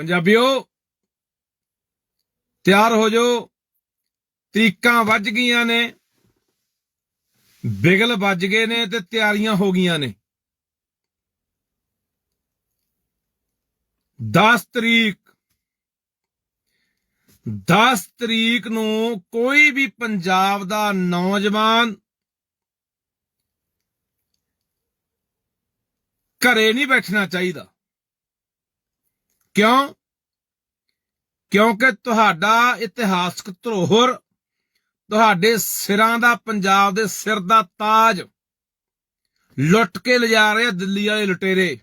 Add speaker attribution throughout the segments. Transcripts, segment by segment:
Speaker 1: ਪੰਜਾਬੀਓ, ਤਿਆਰ ਹੋ ਜਾਓ। ਤਰੀਕਾਂ ਵੱਜ ਗਈਆਂ ਨੇ, ਬਿਗਲ ਵੱਜ ਗਏ ਨੇ ਤੇ ਤਿਆਰੀਆਂ ਹੋ ਗਈਆਂ ਨੇ। 10 ਤਰੀਕ 10 ਤਰੀਕ ਨੂੰ ਕੋਈ ਵੀ ਪੰਜਾਬ ਦਾ ਨੌਜਵਾਨ ਘਰੇ ਨਹੀਂ ਬੈਠਣਾ ਚਾਹੀਦਾ। ਕਿਉਂ? ਕਿਉਂਕਿ ਤੁਹਾਡਾ ਇਤਿਹਾਸਕ ਧਰੋਹਰ, ਤੁਹਾਡੇ ਸਿਰਾਂ ਦਾ, ਪੰਜਾਬ ਦੇ ਸਿਰ ਦਾ ਤਾਜ ਲੁੱਟ ਕੇ ਲਿਜਾ ਰਹੇ ਦਿੱਲੀ ਵਾਲੇ ਲੁਟੇਰੇ।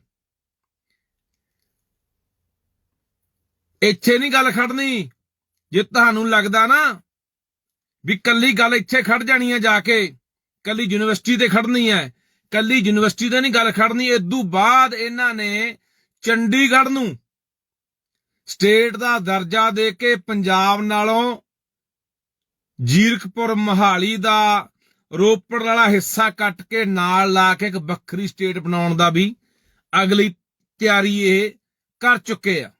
Speaker 1: ਇੱਥੇ ਨਹੀਂ ਗੱਲ ਖੜਨੀ। ਜੇ ਤੁਹਾਨੂੰ ਲੱਗਦਾ ਨਾ ਵੀ ਕੱਲੀ ਗੱਲ ਇੱਥੇ ਖੜ ਜਾਣੀ ਹੈ ਜਾ ਕੇ, ਕੱਲੀ ਯੂਨੀਵਰਸਿਟੀ ਤੇ ਖੜਨੀ ਹੈ ਕੱਲੀ ਯੂਨੀਵਰਸਿਟੀ ਤੇ ਨਹੀਂ ਗੱਲ ਖੜਨੀ ਇਦੋਂ ਬਾਅਦ ਇਹਨਾਂ ਨੇ ਚੰਡੀਗੜ੍ਹ ਨੂੰ ਸਟੇਟ ਦਾ ਦਰਜਾ ਦੇ ਕੇ ਪੰਜਾਬ ਨਾਲੋਂ ਜੀਰਕਪੁਰ, ਮਹਾਲੀ ਦਾ ਰੋਪੜ ਵਾਲਾ ਹਿੱਸਾ ਕੱਟ ਕੇ ਨਾਲ ਲਾ ਕੇ ਇੱਕ ਵੱਖਰੀ ਸਟੇਟ ਬਣਾਉਣ ਦਾ ਵੀ ਅਗਲੀ ਤਿਆਰੀ ਇਹ ਕਰ ਚੁੱਕੇ ਆ।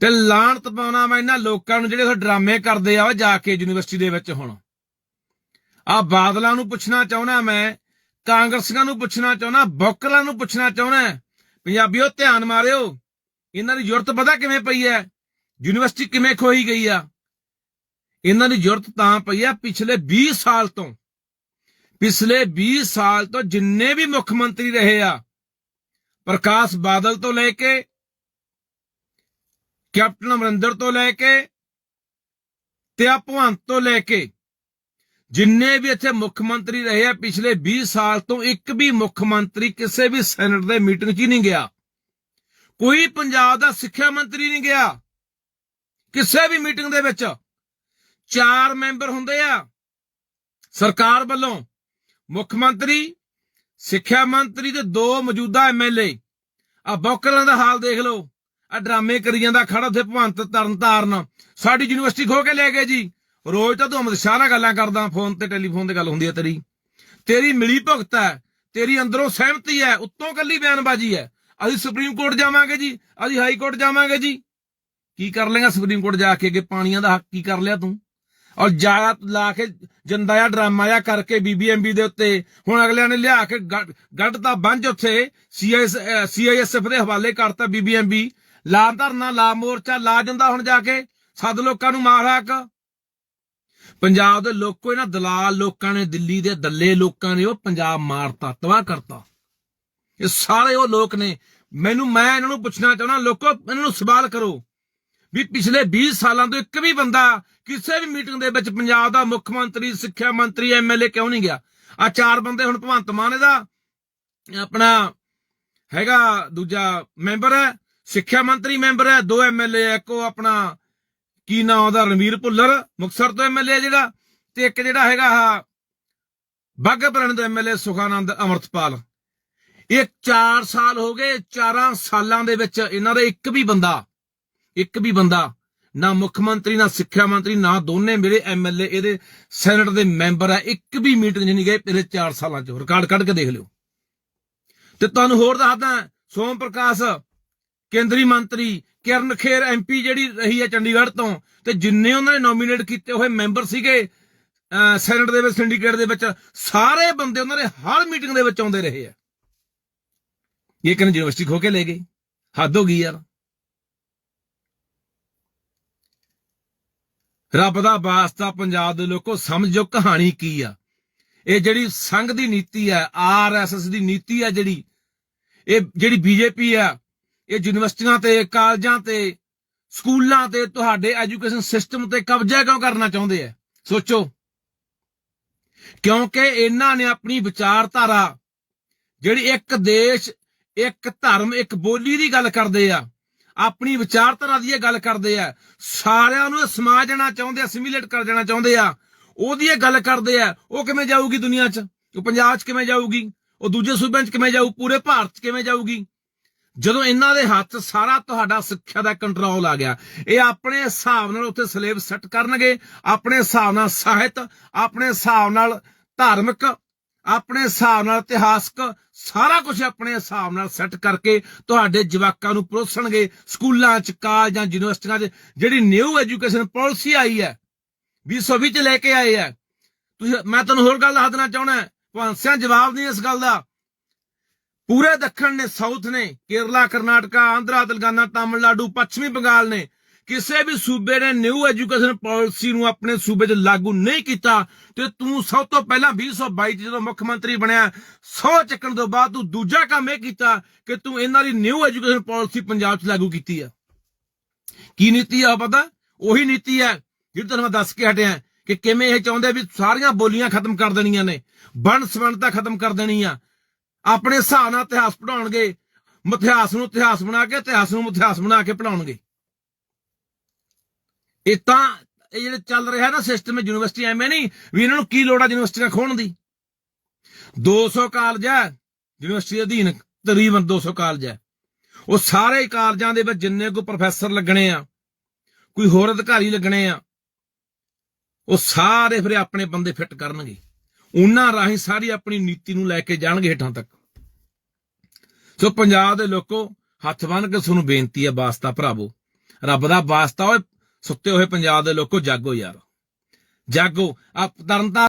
Speaker 1: ਤੇ ਲਾਣਤ ਪਾਉਣਾ ਮੈਂ ਇਹਨਾਂ ਲੋਕਾਂ ਨੂੰ ਜਿਹੜੇ ਉਹ ਡਰਾਮੇ ਕਰਦੇ ਆ ਉਹ ਜਾ ਕੇ ਯੂਨੀਵਰਸਿਟੀ ਦੇ ਵਿੱਚ ਹੁਣ। ਆ ਬਾਦਲਾਂ ਨੂੰ ਪੁੱਛਣਾ ਚਾਹੁੰਦਾ ਮੈਂ, ਕਾਂਗਰਸੀਆਂ ਨੂੰ ਪੁੱਛਣਾ ਚਾਹੁੰਦਾ ਬੋਕਲਾਂ ਨੂੰ ਪੁੱਛਣਾ ਚਾਹੁੰਦਾ, ਪੰਜਾਬੀਓ ਧਿਆਨ ਮਾਰਿਓ। ਇਹਨਾਂ ਦੀ ਜ਼ਰੂਰਤ ਪਤਾ ਕਿਵੇਂ ਪਈ ਹੈ? ਯੂਨੀਵਰਸਿਟੀ ਕਿਵੇਂ ਖੋਈ ਗਈ ਆ? ਇਹਨਾਂ ਦੀ ਜ਼ਰੂਰਤ ਤਾਂ ਪਈ ਆ ਪਿਛਲੇ 20 ਸਾਲ ਤੋਂ। ਪਿਛਲੇ 20 ਸਾਲ ਤੋਂ ਜਿੰਨੇ ਵੀ ਮੁੱਖ ਮੰਤਰੀ ਰਹੇ ਆ, ਪ੍ਰਕਾਸ਼ ਬਾਦਲ ਤੋਂ ਲੈ ਕੇ, ਕੈਪਟਨ ਅਮਰਿੰਦਰ ਤੋਂ ਲੈ ਕੇ ਤੇ ਆ ਭਗਵੰਤ ਤੋਂ ਲੈ ਕੇ, ਜਿੰਨੇ ਵੀ ਇੱਥੇ ਮੁੱਖ ਮੰਤਰੀ ਰਹੇ ਆ, ਪਿਛਲੇ 20 ਸਾਲ ਤੋਂ ਇੱਕ ਵੀ ਮੁੱਖ ਮੰਤਰੀ ਕਿਸੇ ਵੀ ਸੈਨੇਟ ਦੇ ਮੀਟਿੰਗ 'ਚ ਹੀ ਨਹੀਂ ਗਿਆ। ਕੋਈ ਪੰਜਾਬ ਦਾ ਸਿੱਖਿਆ ਮੰਤਰੀ ਨਹੀਂ ਗਿਆ। ਕਿਸੇ ਵੀ ਮੀਟਿੰਗ ਦੇ ਵਿੱਚ ਚਾਰ ਮੈਂਬਰ ਹੁੰਦੇ ਆ। ਸਰਕਾਰ ਵੱਲੋਂ ਮੁੱਖ ਮੰਤਰੀ, ਸਿੱਖਿਆ ਮੰਤਰੀ ਤੇ ਦੋ ਮੌਜੂਦਾ ਐਮਐਲਏ ਆ ਬੌਕਰਾਂ ਦਾ ਹਾਲ ਦੇਖ ਲਓ। ਆ ਡਰਾਮੇ ਕਰੀ ਜਾਂਦਾ, ਖੜਾ ਉੱਥੇ ਭਵੰਤ ਤਰਨ ਤਾਰਨ। ਸਾਡੀ ਯੂਨੀਵਰਸਿਟੀ ਖੋ ਕੇ ਲੈ ਗਏ ਜੀ। ਰੋਜ਼ ਤਾਂ ਤੂੰ ਅਮਿਤ ਸ਼ਾਹ ਨਾਲ ਗੱਲਾਂ ਕਰਦਾ, ਫੋਨ ਤੇ ਟੈਲੀਫੋਨ ਤੇ ਗੱਲ ਹੁੰਦੀ ਹੈ ਤੇਰੀ। ਤੇਰੀ ਮਿਲੀ ਭੁਗਤ ਹੈ, ਤੇਰੀ ਅੰਦਰੋਂ ਸਹਿਮਤੀ ਹੈ, ਉੱਤੋਂ ਕੱਲੀ ਬਿਆਨਬਾਜ਼ੀ ਹੈ। ਅਸੀਂ ਸੁਪਰੀਮ ਕੋਰਟ ਜਾਵਾਂਗੇ ਜੀ, ਅਸੀਂ ਹਾਈ ਕੋਰਟ ਜਾਵਾਂਗੇ ਜੀ। ਕੀ ਕਰ ਲੇਗਾ ਸੁਪਰੀਮ ਕੋਰਟ ਜਾ ਕੇ ਅੱਗੇ ਪਾਣੀਆਂ ਦਾ ਹੱਕ ਕੀ ਕਰ ਲਿਆ ਤੂੰ? ਔਰ ਜਾਇਆ ਲਾ ਕੇ ਜੰਦਾ ਆ, ਡਰਾਮਾ ਆ ਕਰਕੇ ਬੀਬੀਐਮਬੀ ਦੇ ਉੱਤੇ ਹੁਣ ਅਗਲਿਆਂ ਨੇ ਲਿਆ ਕੇ ਗੱਡ- ਗੱਡ ਤਾਂ ਬੰਝ ਉੱਥੇ। ਸੀਆਈਐਸ ਸੀਆਈਐਸਐਫ ਦੇ ਹਵਾਲੇ ਕਰਤਾ ਬੀਬੀਐਮਬੀ ਲਾ ਧਰਨਾ, ਲਾ ਮੋਰਚਾ, ਲਾ ਜਾਂਦਾ ਹੁਣ ਜਾ ਕੇ। ਸੱਦ ਲੋਕਾਂ ਨੂੰ ਮਾਰ ਹਾਕ। ਪੰਜਾਬ ਦੇ ਲੋਕੋ ਇਹਨਾਂ ਦਲਾਲ ਲੋਕਾਂ ਨੇ, ਦਿੱਲੀ ਦੇ ਦੱਲੇ ਲੋਕਾਂ ਨੇ ਉਹ ਪੰਜਾਬ ਮਾਰਤਾ, ਤਬਾਹ ਕਰਤਾ। ਇਹ ਸਾਰੇ ਉਹ ਲੋਕ ਨੇ। ਮੈਨੂੰ ਮੈਂ ਇਹਨਾਂ ਨੂੰ ਪੁੱਛਣਾ ਚਾਹੁੰਦਾ, ਲੋਕੋ, ਇਹਨਾਂ ਨੂੰ ਸਵਾਲ ਕਰੋ ਵੀ ਪਿਛਲੇ 20 ਸਾਲਾਂ ਤੋਂ ਇੱਕ ਵੀ ਬੰਦਾ ਕਿਸੇ ਵੀ ਮੀਟਿੰਗ ਦੇ ਵਿੱਚ ਪੰਜਾਬ ਦਾ ਮੁੱਖ ਮੰਤਰੀ, ਸਿੱਖਿਆ ਮੰਤਰੀ ਐਮਐਲਏ ਕਿਉਂ ਨਹੀਂ ਗਿਆ? ਆ ਚਾਰ ਬੰਦੇ ਹੁਣ ਭਗਵੰਤ ਮਾਨ ਦਾ ਆਪਣਾ ਹੈਗਾ, ਦੂਜਾ ਮੈਂਬਰ ਹੈ, ਸਿੱਖਿਆ ਮੰਤਰੀ ਮੈਂਬਰ ਹੈ, ਦੋ ਐਮਐਲਏ ਇੱਕ ਉਹ ਆਪਣਾ ਕੀ ਨਾਮ ਉਹਦਾ, ਰਣਵੀਰ ਭੁੱਲਰ ਮੁਕਸਰ ਤੋਂ ਐਮਐਲਏ ਜਿਹੜਾ, ਤੇ ਇੱਕ ਜਿਹੜਾ ਹੈਗਾ ਆ ਬਾਘਾਪੁਰਾਣੇ ਤੋਂ ਐਮਐਲਏ ਸੁਖਾਨੰਦ ਅਮਰਤਪਾਲ। ਇਹ 4 ਸਾਲ ਹੋ ਗਏ 4 ਸਾਲਾਂ ਦੇ ਵਿੱਚ ਇਹਨਾਂ ਦਾ ਇੱਕ ਵੀ ਬੰਦਾ, ਇੱਕ ਵੀ ਬੰਦਾ, ਨਾ ਮੁੱਖ ਮੰਤਰੀ, ਨਾ ਸਿੱਖਿਆ ਮੰਤਰੀ, ਨਾ ਦੋਨੇ ਮੇਰੇ ਐਮਐਲਏ ਇਹਦੇ ਸੈਨੇਟ ਦੇ ਮੈਂਬਰ ਆ, ਇੱਕ ਵੀ ਮੀਟਿੰਗ ਨਹੀਂ ਗਏ ਪਿਛਲੇ 4 ਸਾਲਾਂ 'ਚ। ਰਿਕਾਰਡ ਕੱਢ ਕੇ ਦੇਖ ਲਿਓ। ਤੇ ਤੁਹਾਨੂੰ ਹੋਰ ਦੱਸਦਾ, ਸੋਮ ਪ੍ਰਕਾਸ਼, ਕੇਂਦਰੀ ਮੰਤਰੀ, ਕਿਰਨ ਖੇਰ ਐਮਪੀ ਜਿਹੜੀ ਰਹੀ ਹੈ ਚੰਡੀਗੜ੍ਹ ਤੋਂ, ਤੇ ਜਿੰਨੇ ਉਹਨਾਂ ਨੇ ਨੋਮੀਨੇਟ ਕੀਤੇ ਹੋਏ ਮੈਂਬਰ ਸੀਗੇ, ਅਹ ਸੈਨੇਟ ਦੇ ਵਿੱਚ ਸਿੰਡੀਕੇਟ ਦੇ ਵਿੱਚ, ਸਾਰੇ ਬੰਦੇ ਉਹਨਾਂ ਦੇ ਹਰ ਮੀਟਿੰਗ ਦੇ ਵਿੱਚ ਆਉਂਦੇ ਰਹੇ ਆ। ਇਹ ਕਹਿੰਦੇ ਯੂਨੀਵਰਸਿਟੀ ਖੋ ਕੇ ਲੈ ਗਏ। ਹੱਦ ਹੋ ਗਈ ਯਾਰ। ਰੱਬ ਦਾ ਵਾਸਤਾ ਪੰਜਾਬ ਦੇ ਲੋਕੋ ਸਮਝੋ ਕਹਾਣੀ ਕੀ ਆ। ਇਹ ਜਿਹੜੀ ਸੰਘ ਦੀ ਨੀਤੀ ਹੈ ਆਰਐਸਐਸ ਦੀ ਨੀਤੀ ਹੈ ਜਿਹੜੀ, ਇਹ ਜਿਹੜੀ ਬੀਜੇਪੀ ਆ, ਇਹ ਯੂਨੀਵਰਸਿਟੀਆਂ ਤੇ, ਕਾਲਜਾਂ ਤੇ, ਸਕੂਲਾਂ ਤੇ ਤੁਹਾਡੇ ਐਜੂਕੇਸ਼ਨ ਸਿਸਟਮ ਤੇ ਕਬਜ਼ਾ ਕਿਉਂ ਕਰਨਾ ਚਾਹੁੰਦੇ ਆ? ਸੋਚੋ। ਕਿਉਂਕਿ ਇਹਨਾਂ ਨੇ ਆਪਣੀ ਵਿਚਾਰਧਾਰਾ ਜਿਹੜੀ ਇੱਕ ਦੇਸ਼ ਇੱਕ ਧਰਮ, ਇੱਕ ਬੋਲੀ ਦੀ ਗੱਲ ਕਰਦੇ ਆ। ਆਪਣੀ ਵਿਚਾਰਧਾਰਾ ਦੀ ਇਹ ਗੱਲ ਕਰਦੇ ਆ। ਸਾਰਿਆਂ ਨੂੰ ਸਮਾ ਜਾਣਾ ਚਾਹੁੰਦੇ ਆ ਸਿਮੀਲੇਟ ਕਰ ਜਾਣਾ ਚਾਹੁੰਦੇ ਆ। ਉਹਦੀ ਇਹ ਗੱਲ ਕਰਦੇ ਆ, ਉਹ ਕਿਵੇਂ ਜਾਊਗੀ ਦੁਨੀਆ 'ਚ? ਉਹ ਪੰਜਾਬ 'ਚ ਕਿਵੇਂ ਜਾਊਗੀ? ਉਹ ਦੂਜੇ ਸੂਬਿਆਂ 'ਚ ਕਿਵੇਂ ਜਾਊ? ਪੂਰੇ ਭਾਰਤ 'ਚ ਕਿਵੇਂ ਜਾਊਗੀ? ਜਦੋਂ ਇਹਨਾਂ ਦੇ ਹੱਥ ਸਾਰਾ ਤੁਹਾਡਾ ਸਿੱਖਿਆ ਦਾ ਕੰਟਰੋਲ ਆ ਗਿਆ, ਇਹ ਆਪਣੇ ਹਿਸਾਬ ਨਾਲ ਉੱਥੇ ਸਿਲੇਬਸ ਸੈੱਟ ਕਰਨਗੇ, ਆਪਣੇ ਹਿਸਾਬ ਨਾਲ ਸਾਹਿਤ, ਆਪਣੇ ਹਿਸਾਬ ਨਾਲ ਧਾਰਮਿਕ ਆਪਣੇ ਹਿਸਾਬ ਨਾਲ ਇਤਿਹਾਸਕ ਸਾਰਾ ਕੁਝ ਆਪਣੇ ਹਿਸਾਬ ਨਾਲ ਸੈੱਟ ਕਰਕੇ ਤੁਹਾਡੇ ਜਵਾਕਾਂ ਨੂੰ ਪਰੋਸਣਗੇ, ਸਕੂਲਾਂ 'ਚ, ਕਾਲਜਾਂ, ਯੂਨੀਵਰਸਿਟੀਆਂ 'ਚ, ਜਿਹੜੀ ਨਿਊ ਐਜੂਕੇਸ਼ਨ ਪਾਲਿਸੀ ਆਈ ਹੈ 2020 ਚ ਲੈ ਕੇ ਆਏ ਹੈ। ਤੁਸੀਂ, ਮੈਂ ਤੁਹਾਨੂੰ ਹੋਰ ਗੱਲ ਦੱਸ ਦੇਣਾ ਚਾਹਣਾ ਭਾਂਸਿਆਂ ਜਵਾਬ ਨਹੀਂ ਇਸ ਗੱਲ ਦਾ। ਪੂਰੇ ਦੱਖਣ ਨੇ ਸਾਊਥ ਨੇ, ਕੇਰਲਾ, ਕਰਨਾਟਕਾ, ਆਂਧਰਾ, ਤੇਲੰਗਾਨਾ, ਤਾਮਿਲਨਾਡੂ, ਪੱਛਮੀ ਬੰਗਾਲ ਨੇ ਕਿਸੇ ਵੀ ਸੂਬੇ ਨੇ ਨਿਊ ਐਜੂਕੇਸ਼ਨ ਪਾਲਿਸੀ ਨੂੰ ਆਪਣੇ ਸੂਬੇ 'ਚ ਲਾਗੂ ਨਹੀਂ ਕੀਤਾ ਤੇ ਤੂੰ ਸਭ ਤੋਂ ਪਹਿਲਾਂ 2022 'ਚ ਜਦੋਂ ਮੁੱਖ ਮੰਤਰੀ ਬਣਿਆ, ਸੌ ਚੱਕਣ ਤੋਂ ਬਾਅਦ ਤੂੰ ਦੂਜਾ ਕੰਮ ਇਹ ਕੀਤਾ ਕਿ ਤੂੰ ਇਹਨਾਂ ਦੀ ਨਿਊ ਐਜੂਕੇਸ਼ਨ ਪਾਲਿਸੀ ਪੰਜਾਬ 'ਚ ਲਾਗੂ ਕੀਤੀ ਆ। ਕੀ ਨੀਤੀ ਆ ਪਤਾ? ਉਹੀ ਨੀਤੀ ਹੈ ਜਿਹੜੀ ਤੁਹਾਨੂੰ ਮੈਂ ਦੱਸ ਕੇ ਹਟਿਆ ਕਿ ਕਿਵੇਂ ਇਹ ਚਾਹੁੰਦੇ ਵੀ ਸਾਰੀਆਂ ਬੋਲੀਆਂ ਖਤਮ ਕਰ ਦੇਣੀਆਂ ਨੇ ਬਣ ਸਵੰਨਤਾ ਖਤਮ ਕਰ ਦੇਣੀ ਆ। ਆਪਣੇ ਹਿਸਾਬ ਨਾਲ ਇਤਿਹਾਸ ਪੜਾਉਣਗੇ ਇਤਿਹਾਸ ਨੂੰ ਇਤਿਹਾਸ ਬਣਾ ਕੇ, ਇਤਿਹਾਸ ਨੂੰ ਮਿਥਿਹਾਸ ਬਣਾ ਕੇ ਪੜਾਉਣਗੇ ਇਹ ਤਾਂ ਇਹ ਜਿਹੜੇ ਚੱਲ ਰਿਹਾ ਨਾ ਸਿਸਟਮ ਯੂਨੀਵਰਸਿਟੀ ਐਵੇਂ ਨਹੀਂ ਵੀ ਇਹਨਾਂ ਨੂੰ ਕੀ ਲੋੜ ਆ ਯੂਨੀਵਰਸਿਟੀਆਂ ਖੋਣ ਦੀ? 200 ਕਾਲਜ ਹੈ ਯੂਨੀਵਰਸਿਟੀ ਦੇ ਅਧੀਨ, ਤਕਰੀਬਨ 200 ਕਾਲਜ ਹੈ ਉਹ ਸਾਰੇ ਕਾਲਜਾਂ ਦੇ ਵਿੱਚ ਜਿੰਨੇ ਕੋ ਪ੍ਰੋਫੈਸਰ ਲੱਗਣੇ ਆ, ਕੋਈ ਹੋਰ ਅਧਿਕਾਰੀ ਲੱਗਣੇ ਆ, ਉਹ ਸਾਰੇ ਫਿਰ ਆਪਣੇ ਬੰਦੇ ਫਿੱਟ ਕਰਨਗੇ। ਉਹਨਾਂ ਰਾਹੀਂ ਸਾਰੀ ਆਪਣੀ ਨੀਤੀ ਨੂੰ ਲੈ ਕੇ ਜਾਣਗੇ ਹੇਠਾਂ ਤੱਕ। ਸੋ ਪੰਜਾਬ ਦੇ ਲੋਕੋ, ਹੱਥ ਬੰਨ ਕੇ ਤੁਹਾਨੂੰ ਬੇਨਤੀ ਹੈ ਵਾਸਤਾ ਭਰਾਵੋ। ਰੱਬ ਦਾ ਵਾਸਤਾ ਓਏ ਸੁੱਤੇ ਹੋਏ ਪੰਜਾਬ ਦੇ ਲੋਕੋ ਜਾਗੋ ਯਾਰ। ਜਾਗੋ। ਆ ਤਰਨਤਾ